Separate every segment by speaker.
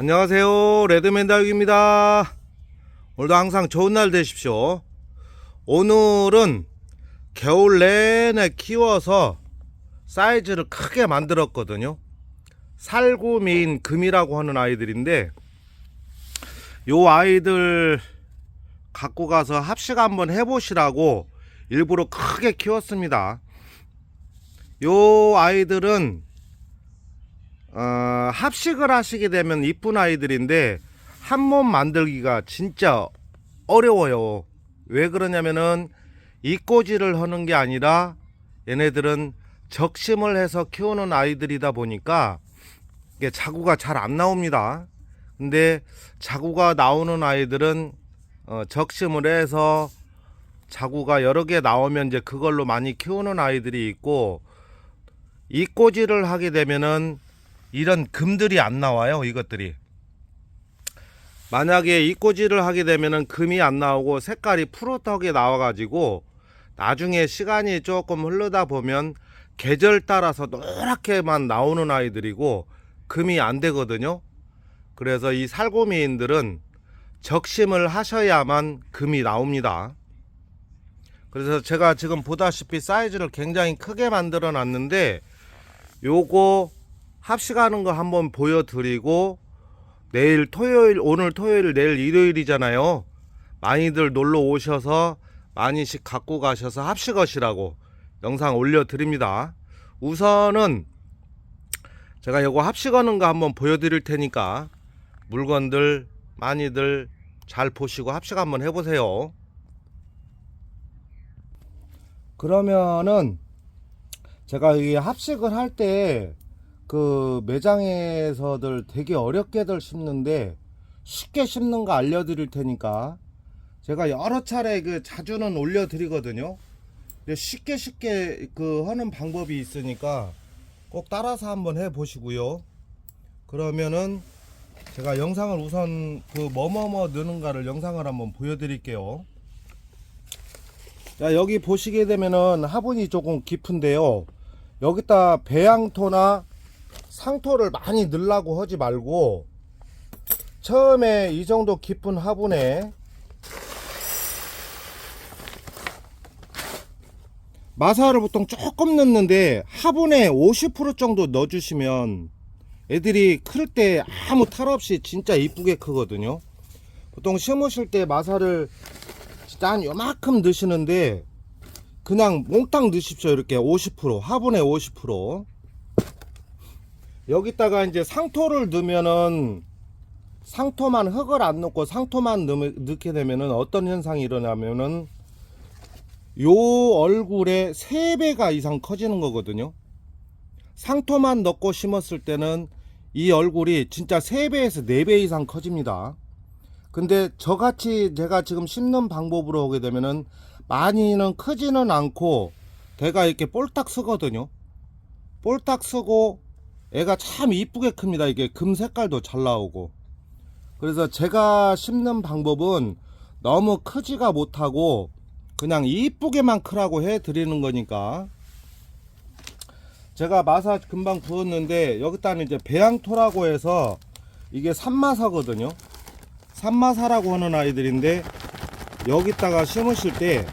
Speaker 1: 안녕하세요. 레드맨 다육입니다. 오늘도 항상 좋은 날 되십시오. 오늘은 겨울 내내 키워서 사이즈를 크게 만들었거든요. 살구미인 금이라고 하는 아이들인데 요 아이들 갖고 가서 합식 한번 해보시라고 일부러 크게 키웠습니다. 요 아이들은 어, 합식을 하시게 되면 이쁜 아이들인데 한 몸 만들기가 진짜 어려워요. 왜 그러냐면은 이꼬지를 하는 게 아니라 얘네들은 적심을 해서 키우는 아이들이다 보니까 이게 자구가 잘 안 나옵니다. 근데 자구가 나오는 아이들은 어, 적심을 해서 자구가 여러 개 나오면 이제 그걸로 많이 키우는 아이들이 있고 이꼬지를 하게 되면은 이런 금들이 안 나와요 이것들이. 만약에 이 꼬지를 하게 되면은 금이 안 나오고 색깔이 푸릇하게 나와 가지고 나중에 시간이 조금 흐르다 보면 계절 따라서 노랗게만 나오는 아이들이고 금이 안 되거든요. 그래서 이 살구미인들은 적심을 하셔야만 금이 나옵니다. 그래서 제가 지금 보다시피 사이즈를 굉장히 크게 만들어 놨는데 요거 합식하는 거 한번 보여드리고 내일 토요일 오늘 토요일 내일 일요일이잖아요. 많이들 놀러 오셔서 많이씩 갖고 가셔서 합식하시라고 영상 올려드립니다. 우선은 제가 요거 합식하는 거 한번 보여드릴 테니까 물건들 많이들 잘 보시고 합식 한번 해보세요. 그러면은 제가 이 합식을 할때 그 매장에서들 되게 어렵게들 심는데 쉽게 심는 거 알려드릴 테니까 제가 여러 차례 그 자주는 올려드리거든요. 쉽게 쉽게 그 하는 방법이 있으니까 꼭 따라서 한번 해 보시고요. 그러면은 제가 영상을 우선 그 뭐뭐뭐 넣는가를 영상을 한번 보여드릴게요. 자 여기 보시게 되면은 화분이 조금 깊은데요. 여기다 배양토나 상토를 많이 넣으려고 하지 말고 처음에 이 정도 깊은 화분에 마사를 보통 조금 넣는데 화분에 50% 정도 넣어주시면 애들이 클 때 아무 탈 없이 진짜 이쁘게 크거든요. 보통 심으실 때 마사를 진짜 한 요만큼 넣으시는데 그냥 몽땅 넣으십시오. 이렇게 50% 화분에 50% 여기다가 이제 상토를 넣으면은 상토만 흙을 안 넣고 상토만 넣, 넣게 되면은 어떤 현상이 일어나면은 요 얼굴에 3배가 이상 커지는 거거든요. 상토만 넣고 심었을 때는 이 얼굴이 진짜 3배에서 4배 이상 커집니다. 근데 저같이 제가 지금 심는 방법으로 오게 되면은 많이는 크지는 않고 대가 이렇게 볼딱 쓰거든요. 볼딱 쓰고 애가 참 이쁘게 큽니다. 이게 금 색깔도 잘 나오고. 그래서 제가 심는 방법은 너무 크지가 못하고 그냥 이쁘게만 크라고 해 드리는 거니까. 제가 마사 금방 부었는데 여기다는 이제 배양토라고 해서 이게 산마사거든요. 산마사라고 하는 아이들인데 여기다가 심으실 때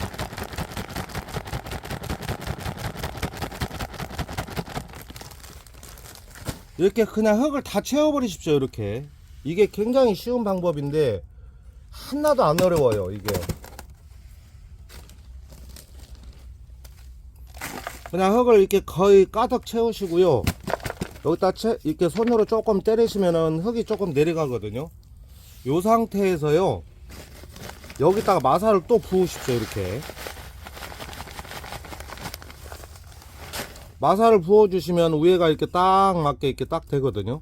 Speaker 1: 이렇게 그냥 흙을 다 채워버리십시오 이렇게. 이게 굉장히 쉬운 방법인데 하나도 안 어려워요 이게. 그냥 흙을 이렇게 거의 가득 채우시고요. 여기다 채, 이렇게 손으로 조금 때리시면은 흙이 조금 내려가거든요. 요 상태에서요 여기다가 마사를 또 부으십시오 이렇게 마사를 부어주시면 위에가 이렇게 딱 맞게 이렇게 딱 되거든요.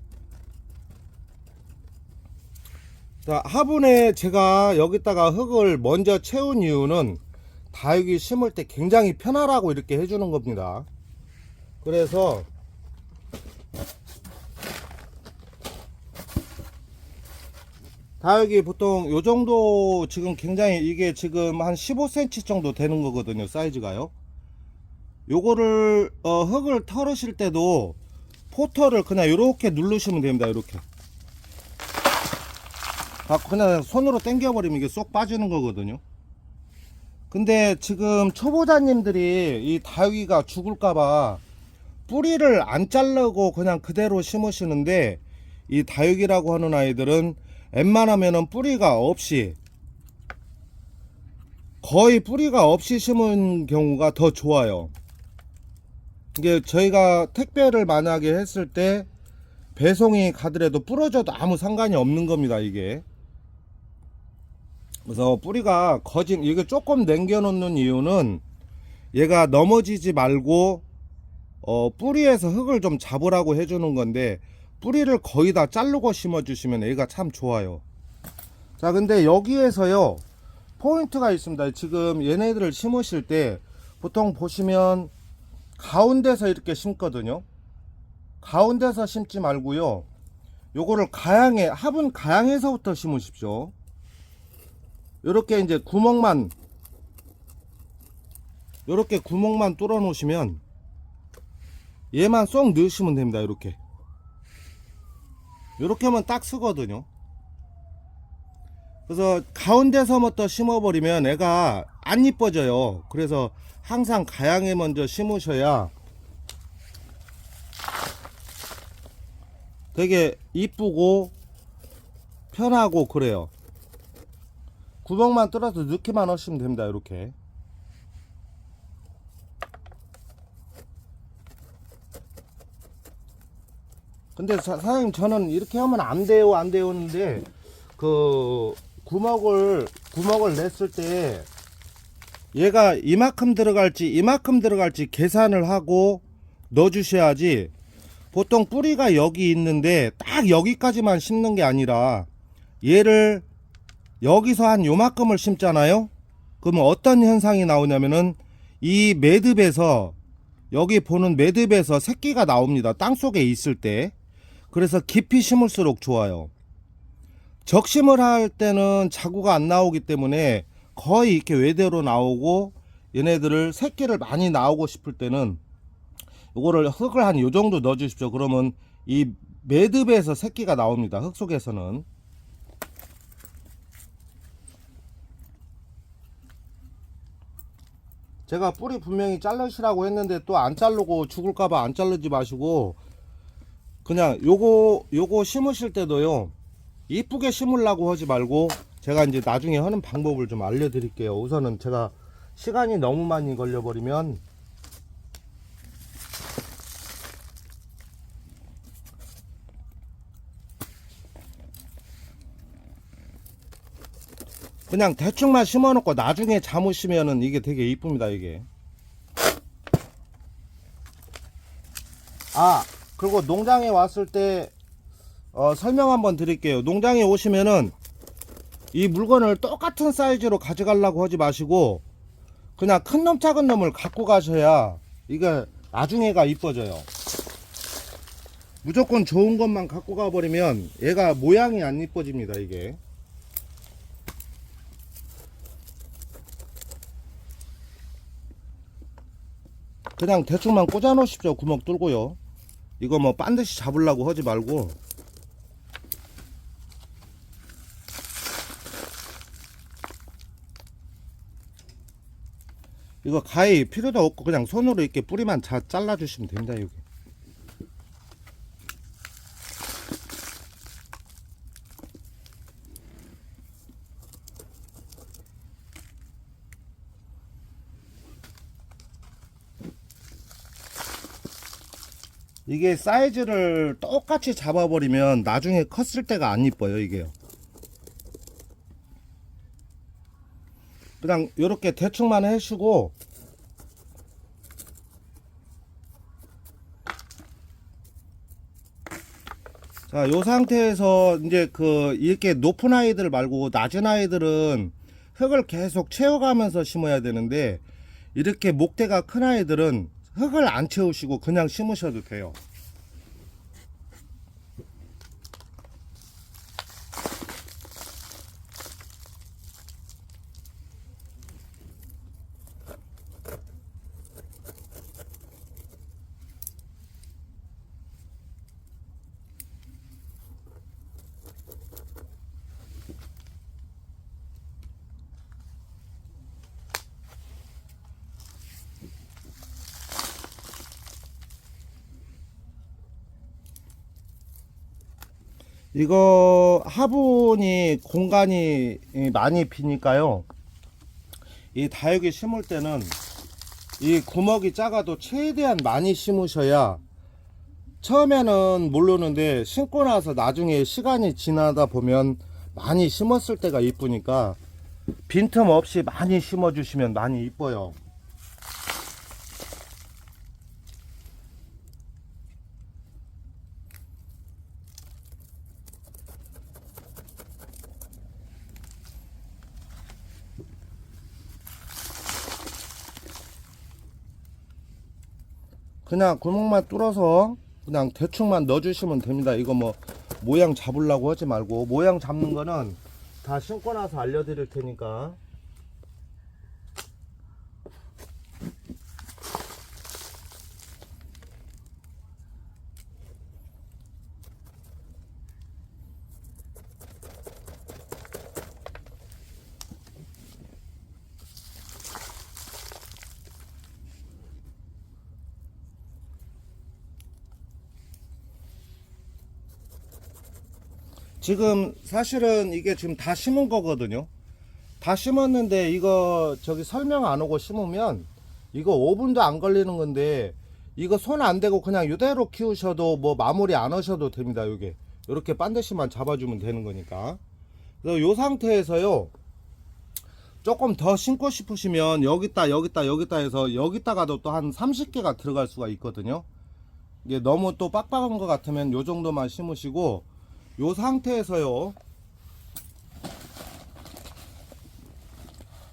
Speaker 1: 자, 화분에 제가 여기다가 흙을 먼저 채운 이유는 다육이 심을 때 굉장히 편하라고 이렇게 해주는 겁니다. 그래서 다육이 보통 요 정도 지금 굉장히 이게 지금 한 15cm 정도 되는 거거든요. 사이즈가요. 요거를 어, 흙을 털으실 때도 포터를 그냥 이렇게 누르시면 됩니다 이렇게 아, 그냥 손으로 당겨 버리면 이게 쏙 빠지는 거거든요. 근데 지금 초보자님들이 이 다육이가 죽을까봐 뿌리를 안 자르고 그냥 그대로 심으시는데 이 다육이라고 하는 아이들은 웬만하면은 뿌리가 없이 거의 뿌리가 없이 심은 경우가 더 좋아요. 이게 저희가 택배를 만약에 했을 때 배송이 가더라도 부러져도 아무 상관이 없는 겁니다, 이게. 그래서 뿌리가 거진, 이게 조금 남겨 놓는 이유는 얘가 넘어지지 말고, 어, 뿌리에서 흙을 좀 잡으라고 해주는 건데, 뿌리를 거의 다 자르고 심어 주시면 얘가 참 좋아요. 자, 근데 여기에서요, 포인트가 있습니다. 지금 얘네들을 심으실 때, 보통 보시면, 가운데서 이렇게 심거든요. 가운데서 심지 말고요. 요거를 가양에 화분 가양에서부터 심으십시오. 요렇게 이제 구멍만 요렇게 구멍만 뚫어 놓으시면 얘만 쏙 넣으시면 됩니다. 이렇게 요렇게 하면 딱 쓰거든요. 그래서 가운데서부터 심어버리면 애가 안 이뻐져요. 그래서 항상 가양에 먼저 심으셔야 되게 이쁘고 편하고 그래요. 구멍만 뚫어서 넣기만 하시면 됩니다. 이렇게. 근데 사, 사장님 저는 이렇게 하면 안 돼요 안 돼요 하는데 그 구멍을 구멍을 냈을 때 얘가 이만큼 들어갈지 이만큼 들어갈지 계산을 하고 넣어 주셔야지 보통 뿌리가 여기 있는데 딱 여기까지만 심는 게 아니라 얘를 여기서 한 요만큼을 심잖아요? 그러면 어떤 현상이 나오냐면은 이 매듭에서 여기 보는 매듭에서 새끼가 나옵니다. 땅 속에 있을 때. 그래서 깊이 심을수록 좋아요. 적심을 할 때는 자구가 안 나오기 때문에 거의 이렇게 외대로 나오고 얘네들을 새끼를 많이 나오고 싶을 때는 요거를 흙을 한 요 정도 넣어 주십시오. 그러면 이 매듭에서 새끼가 나옵니다. 흙 속에서는. 제가 뿌리 분명히 자르시라고 했는데 또 안 자르고 죽을까봐 안 자르지 마시고 그냥 요거 요거 심으실 때도요 이쁘게 심으려고 하지 말고 제가 이제 나중에 하는 방법을 좀 알려드릴게요. 우선은 제가 시간이 너무 많이 걸려버리면 그냥 대충만 심어놓고 나중에 잠으시면은 이게 되게 이쁩니다 이게 아 그리고 농장에 왔을 때 어, 설명 한번 드릴게요 농장에 오시면은 이 물건을 똑같은 사이즈로 가져가려고 하지 마시고 그냥 큰 놈 작은 놈을 갖고 가셔야 이게 나중에가 이뻐져요. 무조건 좋은 것만 갖고 가버리면 얘가 모양이 안 이뻐집니다 이게. 그냥 대충만 꽂아 놓으십시오 구멍 뚫고요. 이거 뭐 반드시 잡으려고 하지 말고 이거 가위 필요도 없고 그냥 손으로 이렇게 뿌리만 자 잘라 주시면 됩니다 여기. 이게 사이즈를 똑같이 잡아버리면 나중에 컸을 때가 안 이뻐요 이게요 그냥 이렇게 대충만 해주고 자, 요 상태에서 이제 그 이렇게 높은 아이들 말고 낮은 아이들은 흙을 계속 채워가면서 심어야 되는데 이렇게 목대가 큰 아이들은 흙을 안 채우시고 그냥 심으셔도 돼요. 이거 화분이 공간이 많이 비니까요. 이 다육이 심을 때는 이 구멍이 작아도 최대한 많이 심으셔야 처음에는 모르는데 심고 나서 나중에 시간이 지나다 보면 많이 심었을 때가 이쁘니까 빈틈 없이 많이 심어 주시면 많이 이뻐요. 그냥 구멍만 뚫어서 그냥 대충만 넣어주시면 됩니다. 이거 뭐 모양 잡으려고 하지 말고 모양 잡는 거는 다 심고 나서 알려드릴 테니까. 지금 사실은 이게 지금 다 심은 거거든요. 다 심었는데 이거 저기 설명 안 오고 심으면 이거 5분도 안 걸리는 건데 이거 손 안 대고 그냥 이대로 키우셔도 뭐 마무리 안 하셔도 됩니다. 이게 이렇게 반드시만 잡아주면 되는 거니까. 그래서 요 상태에서요. 조금 더 심고 싶으시면 여기다 여기다 여기다 해서 여기다가도 또 한 30개가 들어갈 수가 있거든요. 이게 너무 또 빡빡한 것 같으면 요 정도만 심으시고 요 상태에서요.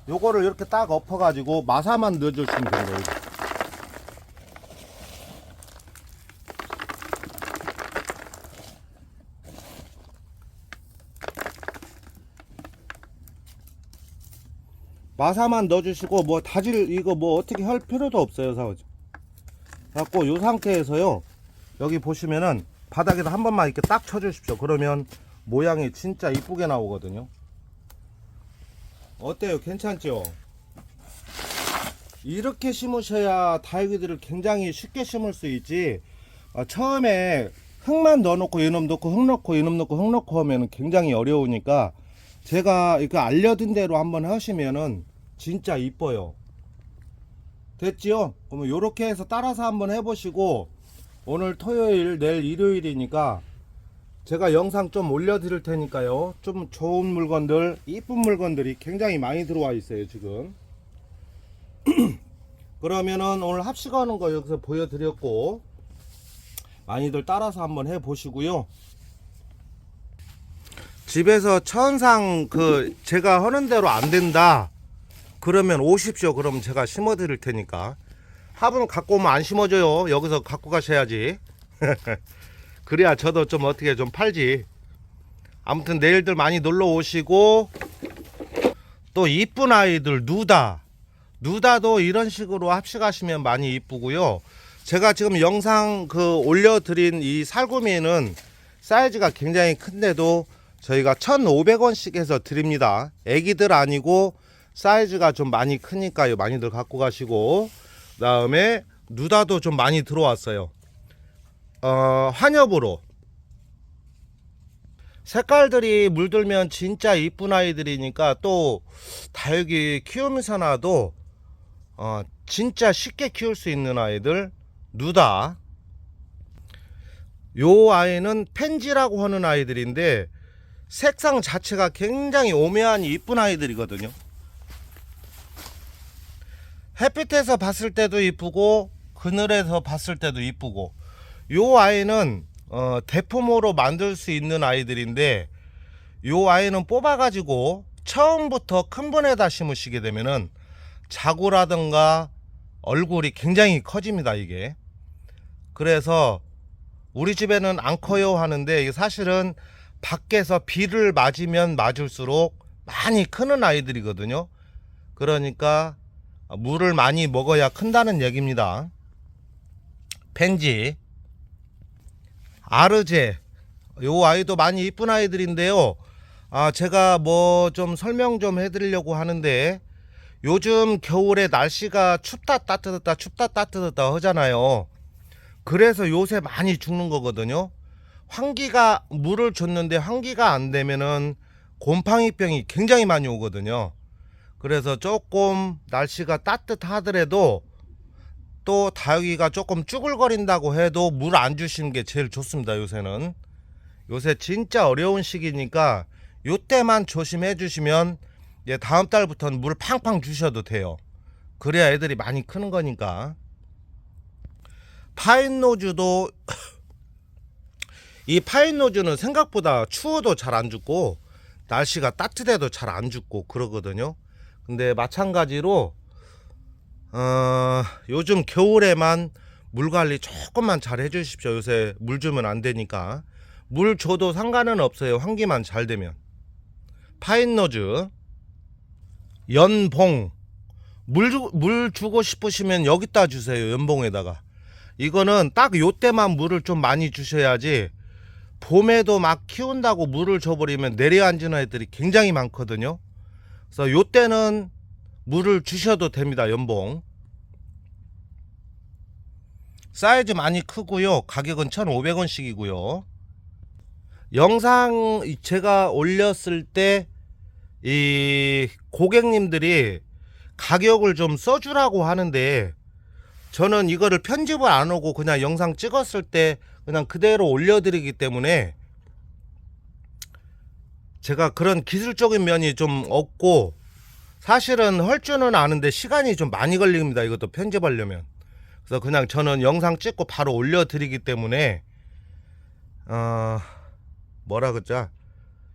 Speaker 1: 요거를 이렇게 딱 엎어 가지고 마사만 넣어주시면 됩니다 여기. 마사만 넣어주시고 뭐 다질 이거 뭐 어떻게 할 필요도 없어요 사오지. 갖고 요 상태에서요. 여기 보시면은 바닥에다 한 번만 이렇게 딱 쳐주십시오. 그러면 모양이 진짜 이쁘게 나오거든요. 어때요? 괜찮죠? 이렇게 심으셔야 다육이들을 굉장히 쉽게 심을 수 있지. 아, 처음에 흙만 넣어놓고 이놈 넣고 흙 넣고 이놈 넣고 흙 넣고 하면 굉장히 어려우니까 제가 이거 알려둔 대로 한번 하시면은 진짜 이뻐요. 됐지요? 그러면 요렇게 해서 따라서 한번 해보시고 오늘 토요일 내일 일요일이니까 제가 영상 좀 올려 드릴 테니까요. 좀 좋은 물건들 이쁜 물건들이 굉장히 많이 들어와 있어요 지금. 그러면은 오늘 합식하는 거 여기서 보여드렸고 많이들 따라서 한번 해 보시고요. 집에서 천상 그 제가 하는 대로 안 된다. 그러면 오십시오. 그럼 제가 심어 드릴 테니까 화분 갖고 오면 안 심어줘요. 여기서 갖고 가셔야지. 그래야 저도 좀 어떻게 좀 팔지. 아무튼 내일들 많이 놀러 오시고 또 이쁜 아이들 누다 누다도 이런 식으로 합식하시면 많이 이쁘고요. 제가 지금 영상 그 올려드린 이 살구미는 사이즈가 굉장히 큰데도 저희가 1,500원씩 해서 드립니다. 애기들 아니고 사이즈가 좀 많이 크니까요. 많이들 갖고 가시고 다음에 누다도 좀 많이 들어왔어요. 어, 환엽으로. 색깔들이 물들면 진짜 이쁜 아이들이니까 또 다육이 키우면서 나도 어, 진짜 쉽게 키울 수 있는 아이들 누다. 요 아이는 펜지라고 하는 아이들인데 색상 자체가 굉장히 오묘한 이쁜 아이들이거든요 햇빛에서 봤을 때도 이쁘고 그늘에서 봤을 때도 이쁘고. 요 아이는 어, 대품으로 만들 수 있는 아이들인데 요 아이는 뽑아 가지고 처음부터 큰 분에다 심으시게 되면은 자구라든가 얼굴이 굉장히 커집니다 이게. 그래서 우리 집에는 안 커요 하는데 이게 사실은 밖에서 비를 맞으면 맞을수록 많이 크는 아이들이거든요. 그러니까 물을 많이 먹어야 큰다는 얘기입니다. 펜지, 아르제, 요 아이도 많이 이쁜 아이들인데요. 아, 제가 뭐 좀 설명 좀 해드리려고 하는데 요즘 겨울에 날씨가 춥다 따뜻하다 춥다 따뜻하다 하잖아요. 그래서 요새 많이 죽는 거거든요. 환기가 물을 줬는데 환기가 안 되면은 곰팡이병이 굉장히 많이 오거든요. 그래서 조금 날씨가 따뜻하더라도 또 다육이가 조금 쭈글거린다고 해도 물 안 주시는 게 제일 좋습니다. 요새는 요새 진짜 어려운 시기니까 요때만 조심해 주시면 이제 다음 달부터는 물 팡팡 주셔도 돼요. 그래야 애들이 많이 크는 거니까. 파인 노즈도 이 파인 노즈는 생각보다 추워도 잘 안 죽고 날씨가 따뜻해도 잘 안 죽고 그러거든요. 근데 마찬가지로 어, 요즘 겨울에만 물 관리 조금만 잘 해주십시오. 요새 물 주면 안 되니까 물 줘도 상관은 없어요. 환기만 잘 되면 파인 노즈 연봉 물, 주, 물 주고 싶으시면 여기다 주세요. 연봉에다가 이거는 딱 요때만 물을 좀 많이 주셔야지 봄에도 막 키운다고 물을 줘버리면 내려앉는 애들이 굉장히 많거든요. 그래서 요때는 물을 주셔도 됩니다. 연봉. 사이즈 많이 크고요. 가격은 1,500원씩이고요. 영상 제가 올렸을 때 이 고객님들이 가격을 좀 써주라고 하는데 저는 이거를 편집을 안 하고 그냥 영상 찍었을 때 그냥 그대로 올려드리기 때문에 제가 그런 기술적인 면이 좀 없고 사실은 할 줄은 아는데 시간이 좀 많이 걸립니다. 이것도 편집하려면. 그래서 그냥 저는 영상 찍고 바로 올려드리기 때문에 어 뭐라 그러자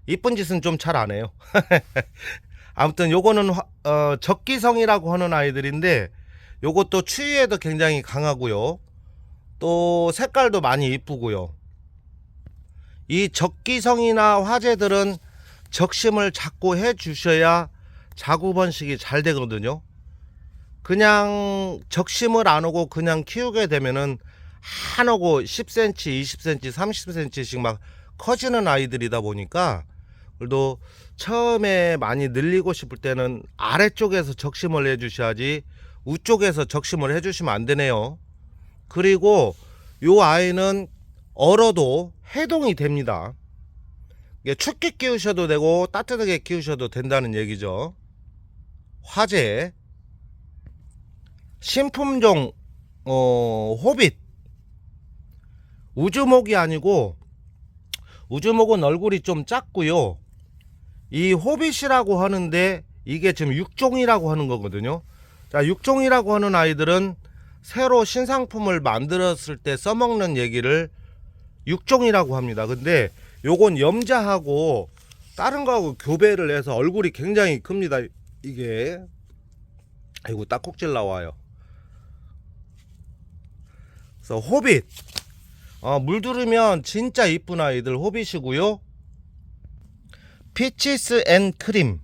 Speaker 1: 이쁜 짓은 좀 잘 안 해요. 아무튼 요거는 화- 어, 적기성이라고 하는 아이들인데 요것도 추위에도 굉장히 강하고요. 또 색깔도 많이 이쁘고요. 이 적기성이나 화재들은 적심을 자꾸 해 주셔야 자구 번식이 잘 되거든요. 그냥 적심을 안 하고 그냥 키우게 되면은 한 오고 10cm, 20cm, 30cm씩 막 커지는 아이들이다 보니까 그래도 처음에 많이 늘리고 싶을 때는 아래쪽에서 적심을 해 주셔야지 우쪽에서 적심을 해 주시면 안 되네요. 그리고 요 아이는 얼어도 해동이 됩니다. 춥게 키우셔도 되고 따뜻하게 키우셔도 된다는 얘기죠. 화재 신품종 어 호빗 우주목이 아니고 우주목은 얼굴이 좀 작고요. 이 호빗이라고 하는데 이게 지금 육종이라고 하는 거거든요. 자, 육종이라고 하는 아이들은 새로 신상품을 만들었을 때 써먹는 얘기를 육종이라고 합니다. 근데 요건 염자하고 다른 거하고 교배를 해서 얼굴이 굉장히 큽니다. 이게 아이고 딱꼭질 나와요. 그래서 호빗 어, 물들으면 진짜 이쁜 아이들 호빗이고요. 피치스 앤 크림.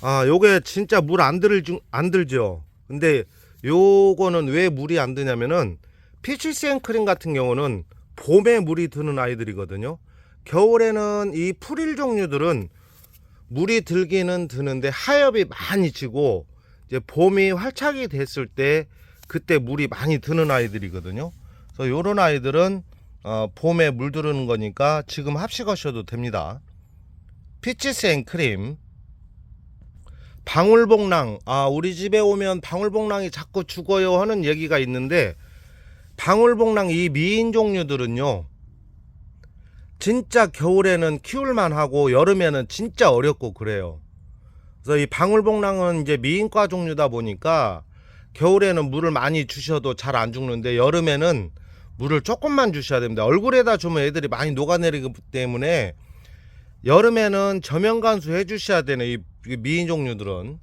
Speaker 1: 아, 요게 진짜 물 안 들, 안 들죠. 근데 요거는 왜 물이 안 드냐면은 피치스 앤 크림 같은 경우는 봄에 물이 드는 아이들이거든요. 겨울에는 이 풀일 종류들은 물이 들기는 드는데 하엽이 많이 지고 이제 봄이 활착이 됐을 때 그때 물이 많이 드는 아이들이거든요. 그래서 요런 아이들은 어, 봄에 물들는 거니까 지금 합식하셔도 됩니다. 피치스 앤 크림 방울복랑 아 우리 집에 오면 방울복랑이 자꾸 죽어요 하는 얘기가 있는데 방울복랑 이 미인 종류들은요 진짜 겨울에는 키울만 하고 여름에는 진짜 어렵고 그래요 그래서 이 방울복랑은 이제 미인과 종류다 보니까 겨울에는 물을 많이 주셔도 잘 안 죽는데 여름에는 물을 조금만 주셔야 됩니다. 얼굴에다 주면 애들이 많이 녹아내리기 때문에 여름에는 저면 간수 해 주셔야 되네. 이 미인 종류들은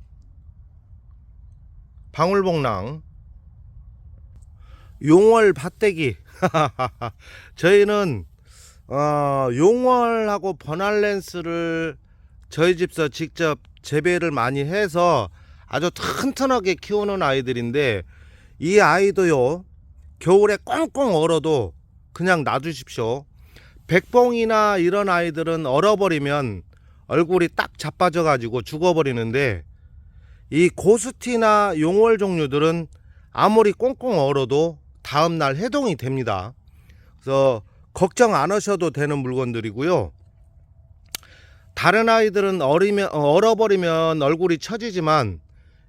Speaker 1: 방울복랑 용월 밭대기 저희는 어, 용월하고 버날렌스를 저희 집서 직접 재배를 많이 해서 아주 튼튼하게 키우는 아이들인데 이 아이도요 겨울에 꽁꽁 얼어도 그냥 놔두십시오. 백봉이나 이런 아이들은 얼어버리면 얼굴이 딱 자빠져 가지고 죽어버리는데 이 고스티나 용월 종류들은 아무리 꽁꽁 얼어도 다음날 해동이 됩니다. 그래서 걱정 안 하셔도 되는 물건들이고요. 다른 아이들은 어리면, 어, 얼어버리면 얼굴이 처지지만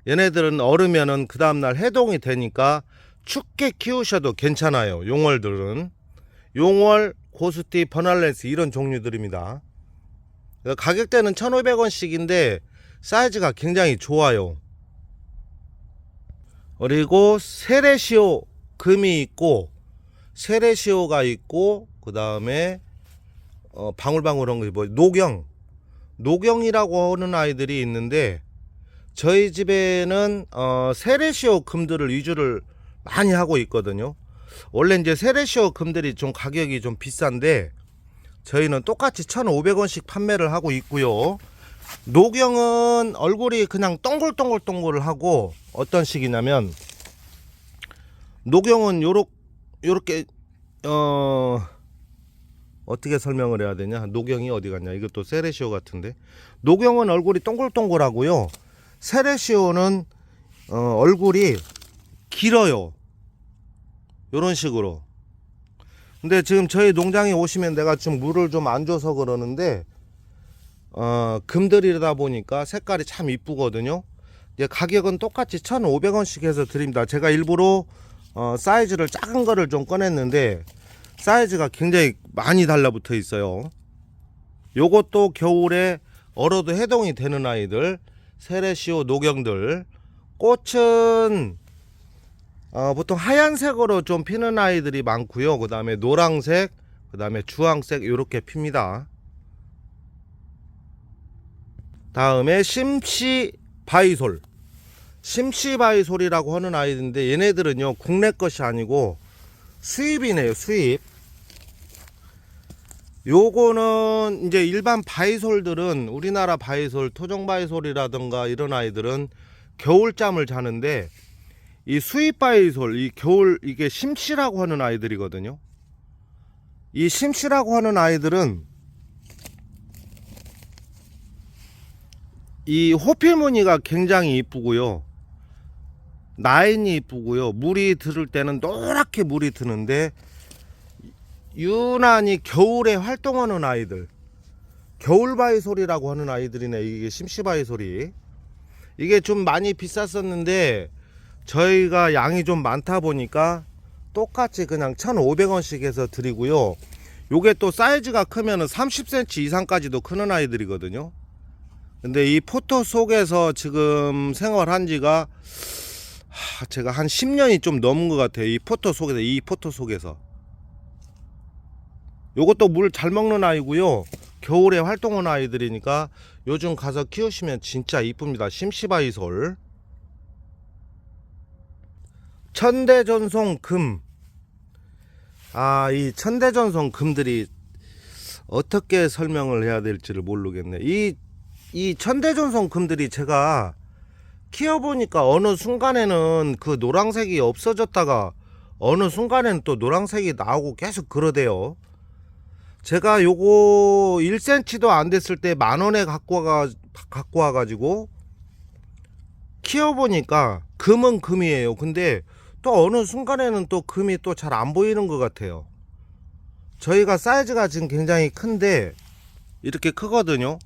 Speaker 1: 얘네들은 얼으면은 그 다음날 해동이 되니까 춥게 키우셔도 괜찮아요. 용월들은. 용월, 고스티, 버날렌스 이런 종류들입니다. 가격대는 1,500원씩인데 사이즈가 굉장히 좋아요. 그리고 세레시오 금이 있고 세레시오가 있고 그 다음에 어, 방울방울한 게뭐 노경 노경이라고 하는 아이들이 있는데 저희 집에는 어, 세레시오 금들을 위주를 많이 하고 있거든요. 원래 이제 세레시오 금들이 좀 가격이 좀 비싼데 저희는 똑같이 1,500원씩 판매를 하고 있고요. 노경은 얼굴이 그냥 동글동글동글 하고 어떤 식이냐면 노경은 요렇 요렇게 어 어떻게 설명을 해야 되냐? 노경이 어디 갔냐? 이것도 세레시오 같은데. 노경은 얼굴이 동글동글하고요. 세레시오는 어, 얼굴이 길어요. 요런 식으로. 근데 지금 저희 농장에 오시면 내가 지금 물을 좀 안 줘서 그러는데 어, 금들이다 보니까 색깔이 참 이쁘거든요. 이제 가격은 똑같이 1,500원씩 해서 드립니다. 제가 일부러 어, 사이즈를 작은 거를 좀 꺼냈는데 사이즈가 굉장히 많이 달라붙어 있어요. 요것도 겨울에 얼어도 해동이 되는 아이들 세레시오 노경들 꽃은 어, 보통 하얀색으로 좀 피는 아이들이 많고요. 그 다음에 노랑색, 그 다음에 주황색 이렇게 핍니다. 다음에 심시 바이솔. 심시 바이솔이라고 하는 아이들인데 얘네들은요 국내 것이 아니고 수입이네요 수입. 요거는 이제 일반 바이솔들은 우리나라 바이솔, 토종 바이솔이라든가 이런 아이들은 겨울잠을 자는데 이 수입 바이솔, 이 겨울 이게 심씨라고 하는 아이들이거든요. 이 심씨라고 하는 아이들은 이 호필 무늬가 굉장히 이쁘고요. 라인이 이쁘고요. 물이 들을 때는 노랗게 물이 드는데 유난히 겨울에 활동하는 아이들. 겨울 바이솔이라고 하는 아이들이네 이게 심시 바이솔이 이게 좀 많이 비쌌었는데 저희가 양이 좀 많다 보니까 똑같이 그냥 1,500원씩 해서 드리고요. 요게 또 사이즈가 크면은 30cm 이상까지도 크는 아이들이거든요. 근데 이 포토 속에서 지금 생활한 지가 하, 제가 한 10년이 좀 넘은 것 같아요. 이 포토 속에서 이 포토 속에서 요것도 물 잘 먹는 아이고요. 겨울에 활동하는 아이들이니까 요즘 가서 키우시면 진짜 이쁩니다. 심시바이솔. 천대전송 금. 아, 이 천대전송 금들이 어떻게 설명을 해야 될지를 모르겠네. 이, 이 천대전송 금들이 제가 키워보니까 어느 순간에는 그 노란색이 없어졌다가 어느 순간에는 또 노란색이 나오고 계속 그러대요. 제가 요거 1cm도 안 됐을 때 만 원에 갖고 와 갖고 와 가지고 키워 보니까 금은 금이에요. 근데 또 어느 순간에는 또 금이 또 잘 안 보이는 것 같아요. 저희가 사이즈가 지금 굉장히 큰데 이렇게 크거든요.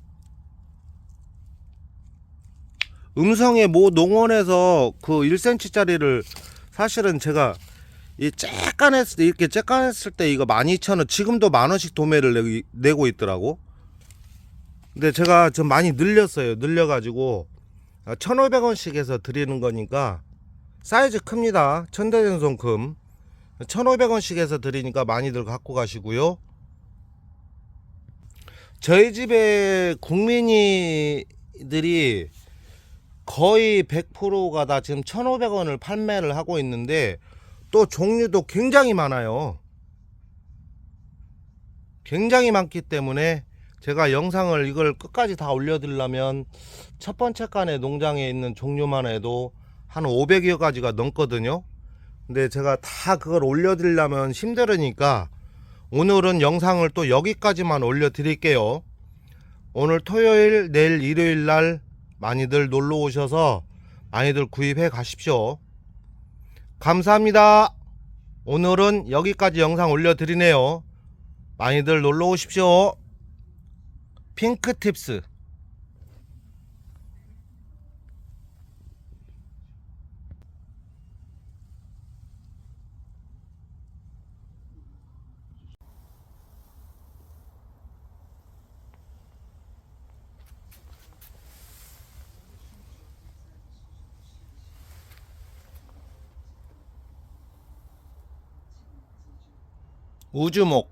Speaker 1: 음성의 모 농원에서 그 1cm짜리를 사실은 제가 이 쬐깐했을 때 이렇게 쬐깐했을 때 이거 12,000원 지금도 만원씩 도매를 내, 내고 있더라고. 근데 제가 좀 많이 늘렸어요. 늘려가지고 1,500원씩 해서 드리는 거니까 사이즈 큽니다. 천대전송 금. 1,500원씩 해서 드리니까 많이들 갖고 가시고요. 저희 집에 국민이들이 거의 100%가 다 지금 1,500원을 판매를 하고 있는데 또 종류도 굉장히 많아요. 굉장히 많기 때문에 제가 영상을 이걸 끝까지 다 올려드리려면 첫 번째 칸에 농장에 있는 종류만 해도 한 500여 가지가 넘거든요. 근데 제가 다 그걸 올려드리려면 힘들으니까 오늘은 영상을 또 여기까지만 올려드릴게요. 오늘 토요일, 내일 일요일 날 많이들 놀러 오셔서 많이들 구입해 가십시오. 감사합니다. 오늘은 여기까지 영상 올려드리네요. 많이들 놀러 오십시오. 핑크 팁스. 우주목